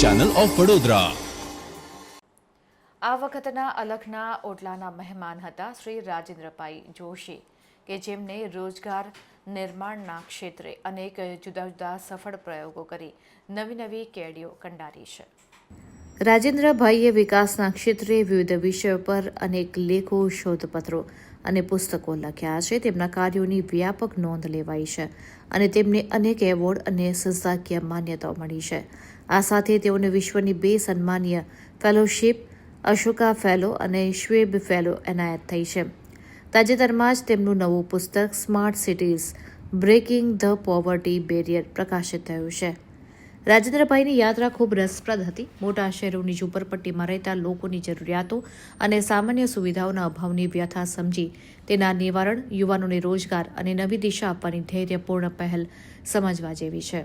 Channel of Vadodara આ વખતના અલખના ઓટલાના મહેમાન હતા શ્રી રાજેન્દ્રભાઈ જોશી કે જેમને રોજગાર નિર્માણના ક્ષેત્રે અનેક જુદા જુદા સફળ પ્રયોગો કરી નવી નવી કેડીઓ કંડારી છે. રાજેન્દ્રભાઈએ વિકાસના ક્ષેત્રે વિવિધ વિષયો પર અનેક લેખો શોધપત્રો અને પુસ્તકો લખ્યા છે. તેમના કાર્યોની વ્યાપક નોંધ લેવાઈ છે અને તેમને અનેક એવોર્ડ અને સંસ્થાકીય માન્યતાઓ મળી છે. આ સાથે તેઓને વિશ્વની બે સન્માનીય ફેલોશિપ, અશોકા ફેલો અને શ્વેબ ફેલો એનાયત થઈ છે. તાજેતરમાં જ તેમનું નવું પુસ્તક smart cities, breaking the poverty barrier પ્રકાશિત થયું છે. રાજેન્દ્રભાઈની યાત્રા ખૂબ રસપ્રદ હતી. મોટા શહેરોની ઝૂંપરપટ્ટીમાં રહેતા લોકોની જરૂરિયાતો અને સામાન્ય સુવિધાઓના અભાવની વ્યથા સમજી તેના નિવારણ, યુવાનોને રોજગાર અને નવી દિશા આપવાની ધૈર્યપૂર્ણ પહેલ સમજવા જેવી છે.